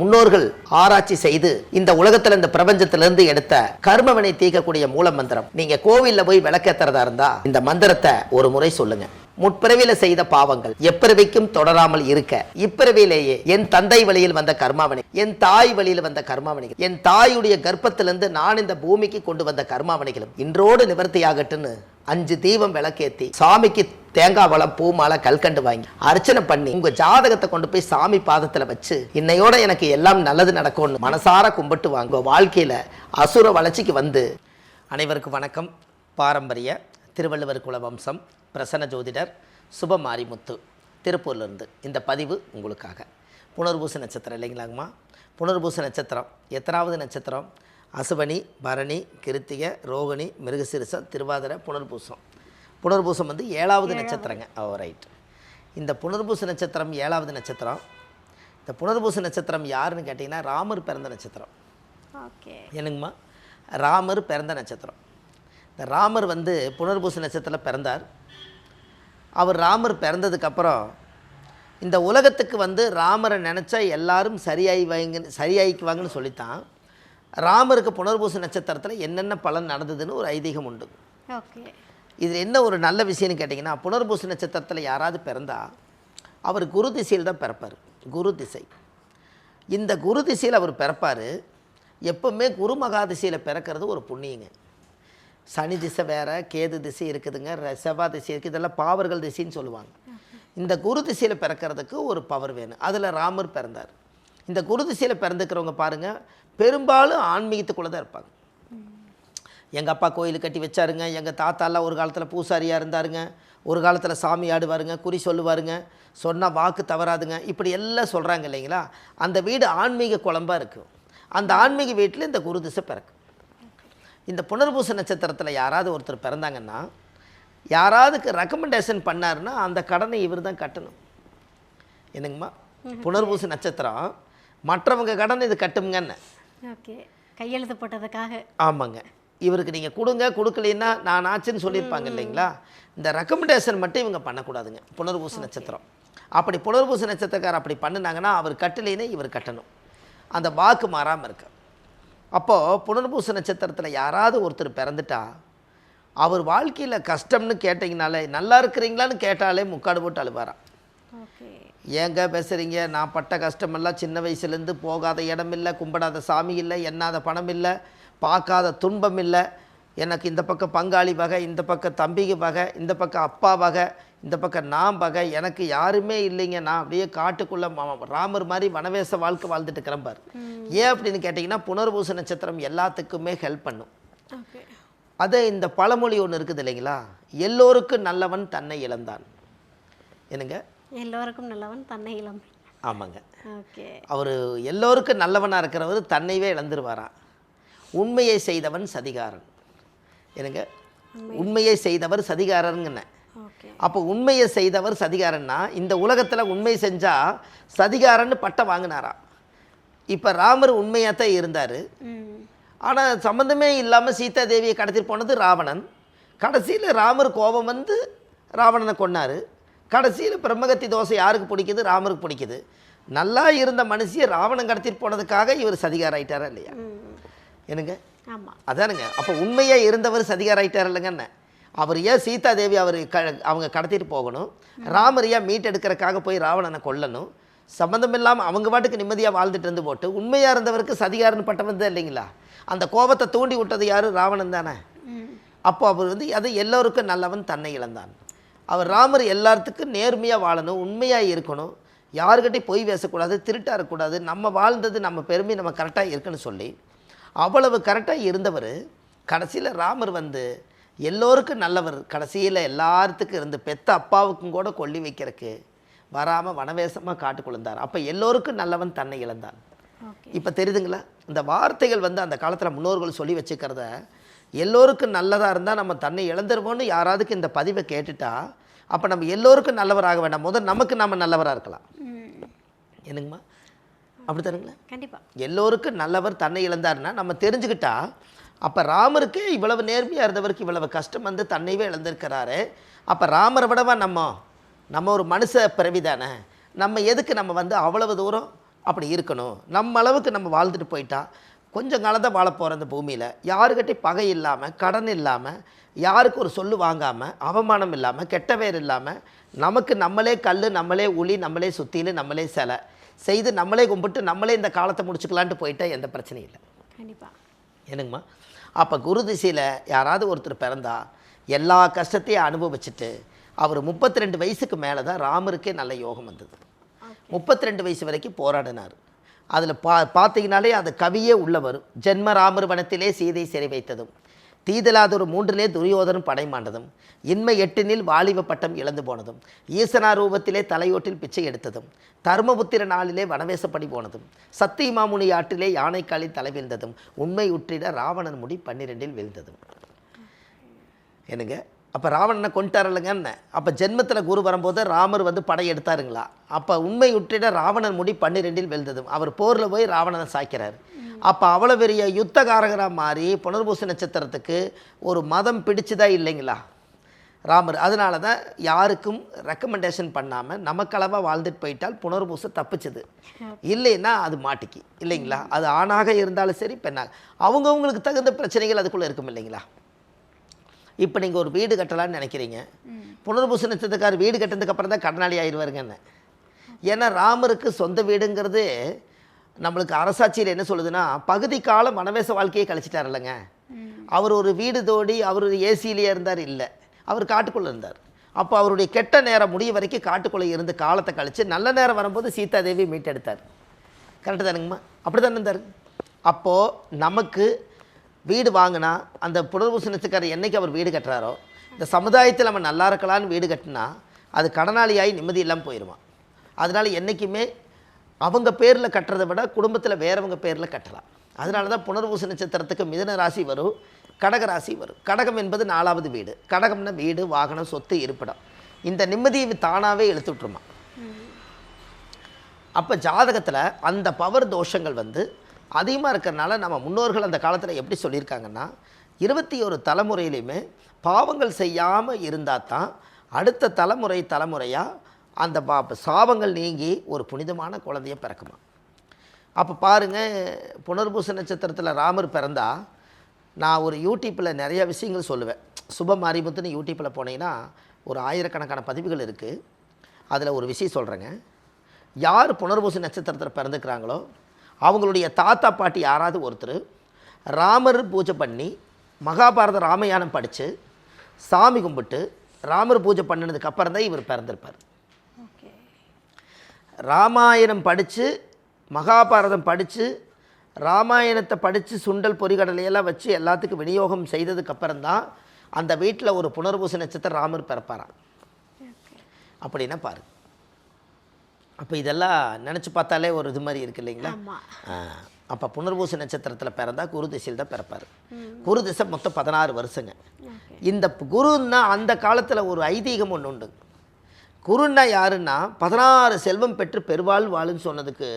முன்னோர்கள் ஆராய்ச்சி செய்து இந்த உலகத்துல இந்த பிரபஞ்சத்திலிருந்து எடுத்த கர்மவினை தீர்க்கக்கூடிய மூல மந்திரம். நீங்க கோவில்ல போய் விளக்கேத்துறதா இருந்தா இந்த மந்திரத்தை ஒரு முறை சொல்லுங்க. முற்பிறவியில செய்த பாவங்கள் எப்பிறவிக்கும் தொடராமல் இருக்க. இப்பிறவிலேயே என் தந்தை வழியில் வந்த கர்மாவணி என் தாய் வழியில் வந்த கர்மாவனைகள் என் தாயுடைய கர்ப்பத்திலிருந்து நான் இந்த பூமிக்கு கொண்டு வந்த கர்மாவனைகளும் இன்றோடு நிவர்த்தியாகட்டுன்னு அஞ்சு தீபம் விளக்கேத்தி சாமிக்கு தேங்காய் வளம் பூ மாலை கல்கண்டு வாங்கி அர்ச்சனை பண்ணி உங்க ஜாதகத்தை கொண்டு போய் சாமி பாதத்துல வச்சு இன்னையோட எனக்கு எல்லாம் நல்லது நடக்கும்னு மனசார கும்பிட்டு வாங்க. வாழ்க்கையில அசுர வளர்ச்சிக்கு வந்து அனைவருக்கும் வணக்கம். பாரம்பரிய திருவள்ளுவர் குல வம்சம் பிரசன்ன ஜோதிடர் சுபமாரிமுத்து திருப்பூர்லேருந்து இந்த பதிவு உங்களுக்காக. புனர்பூச நட்சத்திரம் இல்லைங்களாங்கம்மா? புனர்பூச நட்சத்திரம். எத்தனாவது நட்சத்திரம்? அசுபனி பரணி கிருத்திகை ரோகிணி மிருகசிரிசம் திருவாதிரை புனர்பூசம். புனர்பூசம் வந்து ஏழாவது நட்சத்திரங்க. ஓ ரைட் இந்த புனர்பூச நட்சத்திரம் ஏழாவது நட்சத்திரம். இந்த புனர்பூச நட்சத்திரம் யாருன்னு கேட்டிங்கன்னா ராமர் பிறந்த நட்சத்திரம். ஓகே. என்னங்கம்மா? ராமர் பிறந்த நட்சத்திரம். இந்த ராமர் வந்து புனர்பூச நட்சத்திரத்தில் பிறந்தார். அவர் ராமர் பிறந்ததுக்கப்புறம் இந்த உலகத்துக்கு வந்து ராமரை நினச்சா எல்லாரும் சரியாகி வாங்க சரியாயிக்குவாங்கன்னு சொல்லித்தான். ராமருக்கு புனர்பூச நட்சத்திரத்தில் என்னென்ன பலன் நடந்ததுன்னு ஒரு ஐதீகம் உண்டு. ஓகே. இதில் என்ன ஒரு நல்ல விஷயம்னு கேட்டிங்கன்னா புனர்பூச நட்சத்திரத்தில் யாராவது பிறந்தா அவர் குரு திசையில் தான் பிறப்பார். குரு திசை. இந்த குரு திசையில் அவர் பிறப்பார். எப்பவுமே குரு மகா திசையில் பிறக்கிறது ஒரு புண்ணியங்க. சனி திசை வேற கேது திசை இருக்குதுங்க ர- செவ்வாய் திசை இருக்குது இதெல்லாம் பாவர்கள் திசைன்னு சொல்லுவாங்க. இந்த குரு திசையில் பிறக்கிறதுக்கு ஒரு பவர் வேணும். அதில் ராமர் பிறந்தார். இந்த குரு திசையில் பிறந்துக்கிறவங்க பாருங்கள் பெரும்பாலும் ஆன்மீகத்துக்குள்ளே தான் இருப்பாங்க. எங்கள் அப்பா கோயில் கட்டி வச்சாருங்க எங்கள் தாத்தாலாம் ஒரு காலத்தில் பூசாரியாக இருந்தாருங்க ஒரு காலத்தில் சாமி ஆடுவாருங்க குறி சொல்லுவாருங்க சொன்னால் வாக்கு தவறாதுங்க இப்படி எல்லாம் சொல்கிறாங்க இல்லைங்களா? அந்த வீடு ஆன்மீக குழம்பாக இருக்கும் அந்த ஆன்மீக வீட்டில் இந்த குரு திசை பிறக்கும். இந்த புனர்பூச நட்சத்திரத்தில் யாராவது ஒருத்தர் பிறந்தாங்கன்னா யாராவதுக்கு ரெக்கமெண்டேஷன் பண்ணாருன்னா அந்த கடனை இவர் தான் கட்டணும். என்னங்கம்மா? புனர்பூச நட்சத்திரம் மற்றவங்க கடன் இது கட்டுங்கன்னு ஓகே. கையெழுத்து போட்டதுக்காக. ஆமாங்க. இவருக்கு நீங்கள் கொடுங்க கொடுக்கலைன்னா நான் ஆச்சுன்னு சொல்லியிருப்பாங்க இல்லைங்களா? இந்த ரெக்கமெண்டேஷன் மட்டும் இவங்க பண்ணக்கூடாதுங்க. புனர்பூச நட்சத்திரம். அப்படி புனர்பூச நட்சத்திரக்காரர் அப்படி பண்ணுனாங்கன்னா அவர் கட்டலைன்னா இவர் கட்டணும். அந்த வாக்கு மாறாமல் இருக்கு. அப்போது புனர்பூச நட்சத்திரத்தில் யாராவது ஒருத்தர் பிறந்துட்டா அவர் வாழ்க்கையில் கஷ்டம்னு கேட்டிங்கனாலே நல்லா இருக்கிறீங்களான்னு கேட்டாலே முக்காடு போட்டு அழுவாராம். ஏங்க பேசுகிறீங்க நான் பட்ட கஷ்டமெல்லாம் சின்ன வயசுலேருந்து போகாத இடம் இல்லை கும்பிடாத சாமி இல்லை எண்ணாத பணம் இல்லை பார்க்காத துன்பம் இல்லை. எனக்கு இந்த பக்கம் பங்காளி வகை இந்த பக்கம் தம்பிக்கு வகை இந்த பக்கம் அப்பா வகை இந்த பக்கம் நான் வகை எனக்கு யாருமே இல்லைங்க. நான் அப்படியே காட்டுக்குள்ளே ராமர் மாதிரி வனவேச வாழ்க்கை வாழ்ந்துட்டு கிளம்பார் ஏன் அப்படின்னு கேட்டிங்கன்னா புனர்பூச நட்சத்திரம் எல்லாத்துக்குமே ஹெல்ப் பண்ணும். அது இந்த பழமொழி ஒன்று இருக்குது இல்லைங்களா? எல்லோருக்கும் நல்லவன் தன்னை இழந்தான். என்னங்க? எல்லோருக்கும் நல்லவன் தன்னை இளம். ஆமாங்க. ஓகே. அவர் எல்லோருக்கும் நல்லவனாக இருக்கிறவர் தன்னைவே இழந்துருவாராம். உண்மையை செய்தவன் சதிகாரன். என்னங்க? உண்மையை. செய்தவர் சதிகாரருங்கண்ண ஓகே. அப்போ உண்மையை செய்தவர் சதிகாரன்னா இந்த உலகத்தில் உண்மை செஞ்சால் சதிகாரன்னு பட்டம் வாங்கினாராம். இப்போ ராமர் உண்மையாக தான் இருந்தார் ஆனால் சம்மந்தமே இல்லாமல் சீதா தேவியை கடத்திட்டு போனது ராவணன். கடைசியில் ராமர் கோபம் வந்து ராவணனை கொன்னார். கடைசியில் பிரம்மகத்தி தோசை யாருக்கு பிடிக்குது? ராமருக்கு பிடிக்குது. நல்லா இருந்த மனுஷியை ராவணன் கடத்திட்டு போனதுக்காக இவர் சதிகார ஆயிட்டாரா இல்லையா? என்னங்க? ஆமாம் அதானுங்க. அப்போ உண்மையாக இருந்தவர் சதிகார ஆயிட்டார் இல்லைங்கண்ணே அவர் ஏன் சீதா தேவி அவர் க அவங்க கடத்திட்டு போகணும்? ராமர் ஏன் மீட் எடுக்கிறதுக்காக போய் ராவணனை கொல்லணும்? சம்மந்தம் இல்லாமல் அவங்க பாட்டுக்கு நிம்மதியாக வாழ்ந்துட்டு இருந்து போட்டு உண்மையாக இருந்தவருக்கு சதிகாரன்னு பட்டம் வந்தது இல்லைங்களா? அந்த கோபத்தை தூண்டி விட்டது யார்? ராவணன் தானே. அப்போ அவர் வந்து அது எல்லோருக்கும் நல்லவன் தன்னை இழந்தான். அவர் ராமர் எல்லாத்துக்கும் நேர்மையாக வாழணும் உண்மையாக இருக்கணும். யாருக்கிட்டையும் பொய் பேசக்கூடாது திருட்டாக இருக்கக்கூடாது. நம்ம வாழ்ந்தது நம்ம பெருமை நம்ம கரெக்டாக இருக்குன்னு சொல்லி அவ்வளவு கரெக்டாக இருந்தவர். கடைசியில் ராமர் வந்து எல்லோருக்கும் நல்லவர். கடைசியில் எல்லாத்துக்கும் இருந்து பெத்த அப்பாவுக்கும் கூட கொல்லி வைக்கிறதுக்கு வராமல் வனவேசமாக காட்டுக்குழுந்தார் அப்போ எல்லோருக்கும் நல்லவன் தன்னை இழந்தான். இப்போ தெரியுதுங்களா? இந்த வார்த்தைகள் வந்து அந்த காலத்தில் முன்னோர்கள் சொல்லி வச்சுக்கிறத எல்லோருக்கும் நல்லதாக இருந்தால் நம்ம தன்னை இழந்துருவோம்னு யாராவதுக்கு இந்த பதிவை கேட்டுட்டா அப்போ நம்ம எல்லோருக்கும் நல்லவராக வேண்டாம். முதல் நமக்கு நம்ம நல்லவராக இருக்கலாம். என்னங்கம்மா? அப்படி தானுங்களா? கண்டிப்பாக எல்லோருக்கும் நல்லவர் தன்னை இழந்தாருன்னா நம்ம தெரிஞ்சுக்கிட்டா அப்போ ராமருக்கு இவ்வளவு நேர்மையாக இருந்தவருக்கு இவ்வளவு கஷ்டம் வந்து தன்னைவே இழந்திருக்கிறாரு. அப்போ ராமரை விடவா நம்ம நம்ம ஒரு மனுஷ பிறவி தானே. நம்ம எதுக்கு நம்ம வந்து அவ்வளவு தூரம் அப்படி இருக்கணும்? நம்ம அளவுக்கு நம்ம வாழ்ந்துட்டு போயிட்டா கொஞ்சம் காலம் தான் வாழ போகிற இந்த பூமியில். யாருக்கிட்டே பகை இல்லாமல் கடன் இல்லாமல் யாருக்கு ஒரு சொல்லு வாங்காமல் அவமானம் இல்லாமல் கெட்ட பேர் இல்லாமல் நமக்கு நம்மளே கல் நம்மளே உளி நம்மளே சுத்தியில் நம்மளே சிலை. செய்து நம்மளே கும்பிட்டு நம்மளே இந்த காலத்தை முடிச்சுக்கலான்ட்டு போயிட்டா எந்த பிரச்சனையும் இல்லை. கண்டிப்பாக என்னங்கம்மா? அப்போ குரு திசையில் யாராவது ஒருத்தர் பிறந்தா எல்லா கஷ்டத்தையும் அனுபவிச்சுட்டு அவர் முப்பத்தி ரெண்டு வயசுக்கு மேலே தான் ராமருக்கே நல்ல யோகம் வந்தது. முப்பத்தி ரெண்டு வயசு வரைக்கும் போராடினார். அதில் பா பார்த்தீங்கனாலே அது கவியே உள்ள வரும். ஜென்ம ராமர் வனத்திலே சீதை சிறை வைத்ததும் தீதலாதொரு மூன்றிலே துரியோதனன் படைமாண்டதும் இன்மை எட்டினில் வாலிப பட்டம் இழந்து போனதும் ஈசனா ரூபத்திலே தலையோட்டில் பிச்சை எடுத்ததும் தர்மபுத்திர நாளிலே வனவேசப்படி போனதும் சத்திய மாமுனி ஆற்றிலே யானைக்காலில் தலை வீழ்ந்ததும் உண்மை உற்றிட ராவணன் முடி பன்னிரெண்டில் வீழ்ந்ததும். என்னங்க? அப்போ ராவணனை கொண்டாரலங்கன்னு அப்போ ஜென்மத்தில் குரு வரும்போது ராமர் வந்து படை எடுத்தாருங்களா? அப்போ உண்மை உற்றிட ராவணன் முடி பன்னிரெண்டில் வெல்ததும் அவர் போரில் போய் ராவணனை சாய்க்கிறார். அப்போ அவ்வளோ பெரிய யுத்தகாரகராக மாறி புனர்பூச நட்சத்திரத்துக்கு ஒரு மதம் பிடிச்சுதா இல்லைங்களா? ராமர். அதனால தான் யாருக்கும் ரெக்கமெண்டேஷன் பண்ணாமல் நமக்களவாக வாழ்ந்துட்டு போயிட்டால் புனர்பூச தப்பிச்சது. இல்லைன்னா அது மாட்டிக்கு. இல்லைங்களா? அது ஆணாக இருந்தாலும் சரி பெண்ணாக. அவங்கவுங்களுக்கு தகுந்த பிரச்சனைகள் அதுக்குள்ளே இருக்கும் இல்லைங்களா? இப்போ நீங்கள் ஒரு வீடு கட்டலாம்னு நினைக்கிறீங்க. புனர்பூச நட்சத்திரக்கார் வீடு கட்டினதுக்கு அப்புறம் தான் கடனாளி ஆயிடுவாருங்கன்னு ஏன்னா ராமருக்கு சொந்த வீடுங்கிறது நம்மளுக்கு அரசாட்சியில் என்ன சொல்லுதுன்னா பகுதி காலம் வனவேச வாழ்க்கையை கழிச்சிட்டார் இல்லைங்க. அவர் ஒரு வீடு தோடி அவர் ஒரு ஏசியிலேயே இருந்தார் இல்லை. அவர் காட்டுக்குள்ளே இருந்தார். அப்போ அவருடைய கெட்ட நேரம் முடிய வரைக்கும் காட்டுக்குள்ளே இருந்து காலத்தை கழித்து நல்ல நேரம் வரும்போது சீதாதேவி மீட்டெடுத்தார். கரெக்டு தானுங்கம்மா? அப்படி தானே இருந்தார். அப்போது நமக்கு வீடு வாங்கினா அந்த புனர்பூசணத்துக்காரர் என்றைக்கு அவர் வீடு கட்டுறாரோ இந்த சமுதாயத்தில் நம்ம நல்லா இருக்கலாம்னு வீடு கட்டினா அது கடனாளியாகி நிம்மதி இல்லாமல் போயிடுவான் அதனால் என்றைக்குமே அவங்க பேரில் கட்டுறதை விட குடும்பத்தில் வேறவங்க பேரில் கட்டலாம். அதனால தான் புனர்பூச நட்சத்திரத்துக்கு மிதுன ராசி வரும் கடக ராசி வரும். கடகம் என்பது நாலாவது வீடு. கடகம்னா வீடு வாகனம் சொத்து இருப்பிடம். இந்த நிம்மதியை தானாகவே இழுத்து விட்டுருமா அப்போ ஜாதகத்தில் அந்த பவர் தோஷங்கள் வந்து அதிகமாக இருக்கிறனால நம்ம முன்னோர்கள் அந்த காலத்தில் எப்படி சொல்லியிருக்காங்கன்னா இருபத்தி ஒரு தலைமுறையிலையுமே பாவங்கள் செய்யாமல் இருந்தால் தான் அடுத்த தலைமுறை தலைமுறையாக அந்த பா சாபங்கள் நீங்கி ஒரு புனிதமான குழந்தைய பிறக்குமா? அப்போ பாருங்கள் புனர்பூச நட்சத்திரத்தில் ராமர் பிறந்தா நான் ஒரு யூடியூப்பில் நிறைய விஷயங்கள் சொல்லுவேன். சுப மாரிமுத்துன்னு யூடியூப்பில் போனீங்கன்னா ஒரு ஆயிரக்கணக்கான பதிவுகள் இருக்குது அதில் ஒரு விஷயம் சொல்கிறேங்க யார் புனர்பூச நட்சத்திரத்தில் பிறந்துக்கிறாங்களோ அவங்களுடைய தாத்தா பாட்டி யாராவது ஒருத்தர் ராமர் பூஜை பண்ணி மகாபாரத ராமாயணம் படித்து சாமி கும்பிட்டு ராமர் பூஜை பண்ணினதுக்கு அப்புறம் தான் இவர் பிறந்திருப்பார். ஓகே. ராமாயணம் படித்து மகாபாரதம் படித்து ராமாயணத்தை படித்து சுண்டல் பொறிகடலையெல்லாம் வச்சு எல்லாத்துக்கும் விநியோகம் செய்ததுக்கு அப்புறம்தான் அந்த வீட்டில் ஒரு புனர்பூச நட்சத்திரம் ராமர் பிறப்பாராம். ஓகே. அப்படின்னா பாரு அப்போ இதெல்லாம் நினச்சி பார்த்தாலே ஒரு இது மாதிரி இருக்கு இல்லைங்களா? அப்போ புனர்பூச நட்சத்திரத்தில் பிறந்தா குரு திசையில் தான் பிறப்பார். குரு திசை மொத்தம் பதினாறு வருஷங்க. இந்த குருன்னா அந்த காலத்தில் ஒரு ஐதீகம் ஒன்று உண்டு. குருன்னா யாருன்னா பதினாறு செல்வம் பெற்று பெருவாழ் வாழுன்னு சொன்னதுக்கு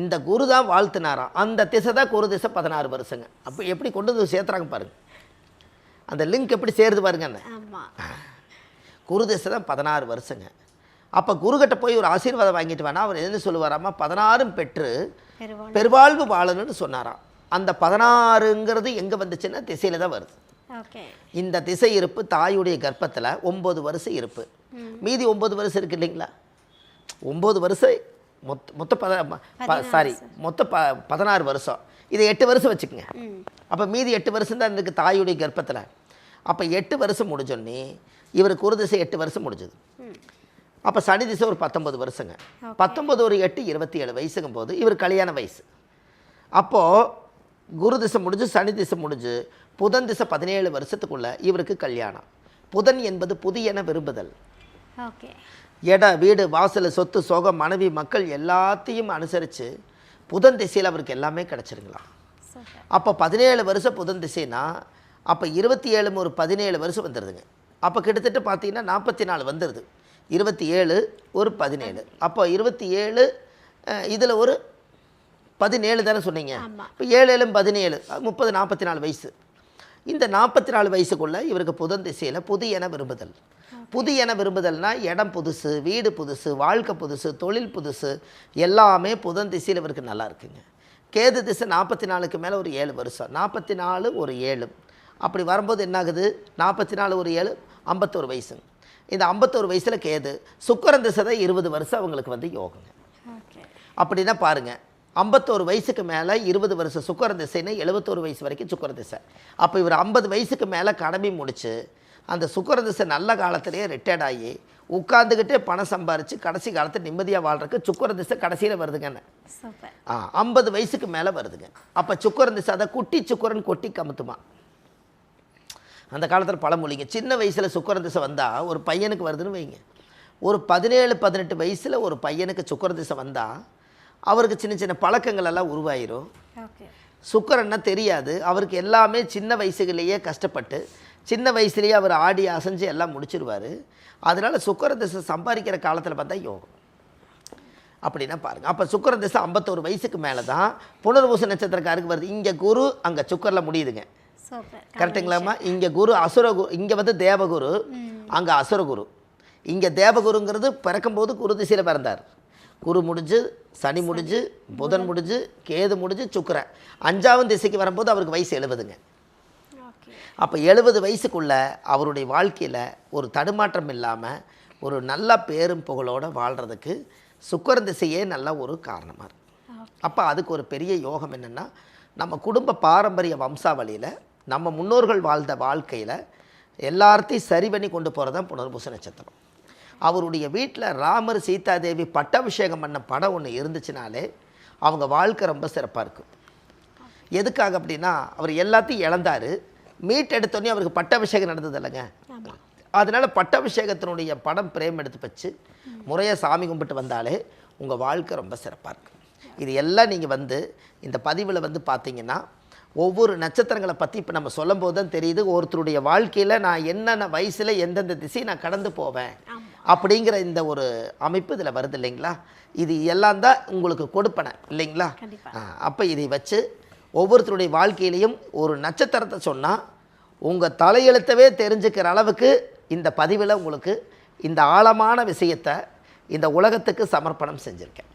இந்த குரு தான் வாழ்த்துனாராம். அந்த திசை தான் குரு திசை பதினாறு வருஷங்க. அப்போ எப்படி கொண்டு வந்து சேர்த்துறாங்க பாருங்க. அந்த லிங்க் எப்படி சேருது பாருங்க அந்த குரு திசை தான் பதினாறு வருஷங்க. அப்போ குருகிட்ட போய் ஒரு ஆசீர்வாதம் வாங்கிட்டு வேணா அவர் என்ன சொல்லுவாராமா பதினாறும் பெற்று பெருவாழ்வு. வாழணும்னு சொன்னாராம். அந்த பதினாறுங்கிறது எங்கே வந்துச்சுன்னா திசையில் தான் வருது. இந்த திசை இருப்பு தாயுடைய கர்ப்பத்தில் ஒம்பது வருஷம் இருப்பு. மீதி ஒம்பது வருஷம் இருக்கு இல்லைங்களா? ஒம்பது வருஷம் மொத்த மொத்த பத சாரி மொத்த ப பதினாறு வருஷம். இதை எட்டு வருஷம் வச்சுக்கோங்க. அப்போ மீதி எட்டு வருஷம் தான் இருக்கு தாயுடைய கர்ப்பத்தில். அப்போ எட்டு வருஷம் முடிஞ்சோடனே இவருக்கு ஒரு திசை எட்டு வருஷம் முடிஞ்சது. அப்போ சனி திசை ஒரு பத்தொன்பது வருஷங்க. பத்தொன்பது ஒரு எட்டு இருபத்தி ஏழு வயசுங்கும் போது இவர் கல்யாண வயசு. அப்போது குரு திசை முடிஞ்சு சனி திசை முடிஞ்சு புதன் திசை பதினேழு வருஷத்துக்குள்ள இவருக்கு கல்யாணம். புதன் என்பது புதியன விரும்புதல். ஓகே. இட வீடு வாசல் சொத்து சோகம் மனைவி மக்கள் எல்லாத்தையும் அனுசரித்து புதன் திசையில் அவருக்கு எல்லாமே கிடச்சிருங்களாம் அப்போ பதினேழு வருஷம் புதன் திசைனா அப்போ இருபத்தி ஏழு ஒரு பதினேழு வருஷம் வந்துடுதுங்க அப்போ கிட்டத்தட்ட பார்த்தீங்கன்னா நாற்பத்தி நாலு வந்துடுது இருபத்தி ஏழு ஒரு பதினேழு. அப்போ இருபத்தி ஏழு இதில் ஒரு பதினேழு தானே சொன்னீங்க. இப்போ ஏழு ஏழும் பதினேழு முப்பது நாற்பத்தி நாலு வயசு. இந்த நாற்பத்தி நாலு வயசுக்குள்ளே இவருக்கு புதன் திசையில் புதியன விரும்புதல். புதியன விரும்புதல்னா இடம் புதுசு வீடு புதுசு வாழ்க்கை புதுசு தொழில் புதுசு எல்லாமே புதன் திசையில் இவருக்கு நல்லா இருக்குங்க. கேது திசை நாற்பத்தி நாலுக்கு மேலே ஒரு ஏழு வருஷம். நாற்பத்தி நாலு ஒரு ஏழு. அப்படி வரும்போது என்ன ஆகுது நாற்பத்தி நாலு ஒரு ஏழு ஐம்பத்தோரு வயசுங்க. இந்த ஐம்பத்தோரு வயசில் கேது. சுக்கரன் திசை தான் இருபது வருஷம் அவங்களுக்கு வந்து யோகங்க. அப்படின்னா பாருங்கள் ஐம்பத்தோரு வயசுக்கு மேலே இருபது வருஷம் சுக்கர திசைன்னு எழுபத்தோரு வயசு வரைக்கும் சுக்கர திசை அப்போ இவர் ஐம்பது வயசுக்கு மேலே கடமை முடிச்சு அந்த சுக்கர திசை நல்ல காலத்திலேயே ரிட்டையர்ட் ஆகி உட்காந்துக்கிட்டே பணம் சம்பாரித்து கடைசி காலத்தில் நிம்மதியாக வாழ்றதுக்கு சுக்கர திசை கடைசியில் வருதுங்கன்னு ஆ ஐம்பது வயசுக்கு மேலே வருதுங்க. அப்போ சுக்கரன் திசை அதை குட்டி சுக்கரன் கொட்டி கமுத்துமா? அந்த காலத்தில் பழமொழிங்க சின்ன வயசில் சுக்கரன் திசை வந்தால் ஒரு பையனுக்கு வருதுன்னு வைங்க. ஒரு பதினேழு பதினெட்டு வயசில் ஒரு பையனுக்கு சுக்கரன் திசை வந்தால் அவருக்கு சின்ன சின்ன பழக்கங்கள் எல்லாம் உருவாயிரும். சுக்கரன்னா தெரியாது. அவருக்கு எல்லாமே சின்ன வயசுகளையே கஷ்டப்பட்டு சின்ன வயசுலேயே அவர் ஆடி அசைஞ்சு எல்லாம் முடிச்சிருவார். அதனால் சுக்கர திசை சம்பாதிக்கிற காலத்தில் பார்த்தா யோகம் அப்படின்னா பாருங்கள் அப்போ சுக்கர திசை ஐம்பத்தோரு வயசுக்கு மேலே தான் புனர்பூச நட்சத்திரக்காருக்கு வருது. இங்கே குரு அங்கே சுக்கரில் முடியுதுங்க. கரெக்டுங்களாம்மா இங்கே குரு அசுரகுரு இங்கே வந்து தேவகுரு அங்கே அசுரகுரு இங்கே தேவகுருங்கிறது பிறக்கும்போது குரு திசையில் பிறந்தார். குரு முடிஞ்சு சனி முடிஞ்சு புதன் முடிஞ்சு கேது முடிஞ்சு சுக்கிரன். அஞ்சாவது திசைக்கு வரும்போது அவருக்கு வயசு எழுபதுங்க. அப்போ எழுபது வயசுக்குள்ள அவருடைய வாழ்க்கையில் ஒரு தடுமாற்றம் இல்லாமல் ஒரு நல்ல பேரும் புகழோடு வாழ்கிறதுக்கு சுக்கரன் திசையே நல்ல ஒரு காரணமாக இருக்கு. அப்போ அதுக்கு ஒரு பெரிய யோகம் என்னென்னா நம்ம குடும்ப பாரம்பரிய வம்சாவளியில் நம்ம முன்னோர்கள் வாழ்ந்த வாழ்க்கையில் எல்லார்த்தையும் சரி பண்ணி கொண்டு போகிறது தான் புனர்பூச நட்சத்திரம். அவருடைய வீட்டில் ராமர் சீதாதேவி பட்டாபிஷேகம் பண்ண படம் ஒன்று இருந்துச்சுனாலே அவங்க வாழ்க்கை ரொம்ப சிறப்பாக இருக்கும் எதுக்காக அப்படின்னா அவர் எல்லாத்தையும் இழந்தார். மீட்டெடுத்தோடனே அவருக்கு பட்டாபிஷேகம் நடந்தது இல்லைங்க. அதனால் பட்டாபிஷேகத்தினுடைய படம் பிரேம் எடுத்து வச்சு முறையாக சாமி கும்பிட்டு வந்தாலே உங்கள் வாழ்க்கை ரொம்ப சிறப்பாக இருக்கும் இது எல்லாம் நீங்கள் வந்து இந்த பதிவில் வந்து பார்த்தீங்கன்னா ஒவ்வொரு நட்சத்திரங்களை பற்றி இப்போ நம்ம சொல்லும்போது தான் தெரியுது ஒருத்தருடைய வாழ்க்கையில் நான் என்னென்ன வயசில் எந்தெந்த திசை நான் கடந்து போவேன் அப்படிங்கிற இந்த ஒரு அமைப்பு இதில் வருது இல்லைங்களா? இது எல்லாம் தான் உங்களுக்கு கொடுப்பனை இல்லைங்களா. அப்போ இதை வச்சு ஒவ்வொருத்தருடைய வாழ்க்கையிலையும் ஒரு நட்சத்திரத்தை சொன்னால் உங்கள் தலையெழுத்தவே தெரிஞ்சுக்கிற அளவுக்கு இந்த பதிவில் உங்களுக்கு இந்த ஆழமான விஷயத்தை இந்த உலகத்துக்கு சமர்ப்பணம் செஞ்சுருக்கேன்.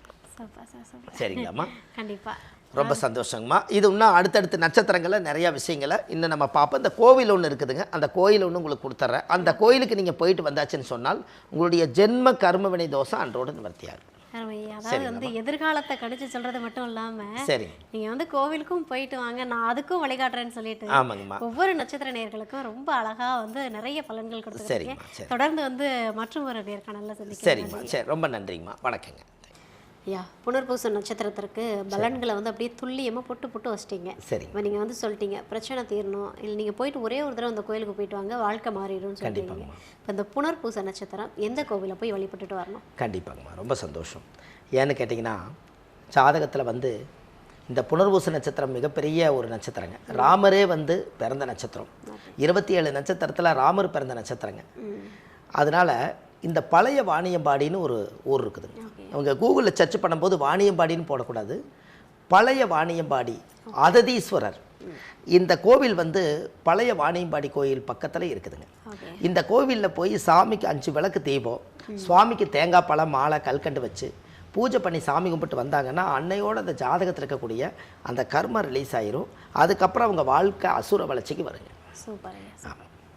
சரிங்களாம்மா? கண்டிப்பா. ரொம்ப சந்தோஷங்கம்மா. இது இன்னும் அடுத்தடுத்த நட்சத்திரங்களில் நிறையா விஷயங்களை இன்னும் நம்ம பார்ப்போம். இந்த கோவில் ஒன்று இருக்குதுங்க. அந்த கோயில் ஒன்று உங்களுக்கு கொடுத்துட்றேன் அந்த கோயிலுக்கு நீங்கள் போயிட்டு வந்தாச்சுன்னு சொன்னால் உங்களுடைய ஜென்ம கர்மவினை தோஷம் அன்றோடு நிவர்த்தியாகும். அதாவது வந்து எதிர்காலத்தை கணிச்சு சொல்றது மட்டும் இல்லாம சரிங்க. நீங்க வந்து கோவிலுக்கும் போயிட்டு வாங்க. நான் அதுக்கும் வழிகாட்டுறேன்னு சொல்லிட்டு ஆமாங்கம்மா. ஒவ்வொரு நட்சத்திர நேயர்களுக்கும் ரொம்ப அழகா வந்து நிறைய பலன்கள் கொடுத்துருக்கீங்க. சரி. தொடர்ந்து வந்து மற்றும் ஒரு சந்திக்கிறேன். சரிங்கம்மா. சரி ரொம்ப நன்றிங்கம்மா. வணக்கங்க. ஐயா புனர்பூச நட்சத்திரத்திற்கு பலன்களை வந்து அப்படியே துல்லியமா பொட்டு பொட்டு வச்சிட்டீங்க. சரிங்க இப்போ நீங்கள் வந்து சொல்லிட்டீங்க பிரச்சனை தீரணும். இல்லை நீங்கள் போயிட்டு ஒரே ஒரு தடவை அந்த கோயிலுக்கு போயிட்டு வாங்க வாழ்க்கை மாறிடும்னு சொல்லிட்டீங்க. இப்போ இந்த புனர்பூச நட்சத்திரம் எந்த கோவிலை போய் வழிபட்டுட்டு வரணும்? கண்டிப்பாங்கம்மா. ரொம்ப சந்தோஷம். ஏன்னு கேட்டிங்கன்னா ஜாதகத்தில் வந்து இந்த புனர்பூச நட்சத்திரம் மிகப்பெரிய ஒரு நட்சத்திரங்க. ராமரே வந்து பிறந்த நட்சத்திரம். இருபத்தி ஏழு நட்சத்திரத்தில் ராமர் பிறந்த நட்சத்திரங்க. அதனால் இந்த பழைய வாணியம்பாடின்னு ஒரு ஊர் இருக்குதுங்க அவங்க கூகுளில் சர்ச் பண்ணும்போது வாணியம்பாடின்னு போடக்கூடாது. பழைய வாணியம்பாடி அததீஸ்வரர். இந்த கோவில் வந்து பழைய வாணியம்பாடி கோயில் பக்கத்தில் இருக்குதுங்க. இந்த கோவிலில் போய் சாமிக்கு அஞ்சு விளக்கு தீபம் சுவாமிக்கு தேங்காய் பழம் மாலை கல்கண்டு வச்சு பூஜை பண்ணி சாமி கும்பிட்டு வந்தாங்கன்னா அன்னையோட அந்த ஜாதகத்தில் இருக்கக்கூடிய அந்த கர்மம் ரிலீஸ் ஆயிரும். அதுக்கப்புறம் அவங்க வாழ்க்கை அசுர வளர்ச்சிக்கு வருங்க. ஆமாம்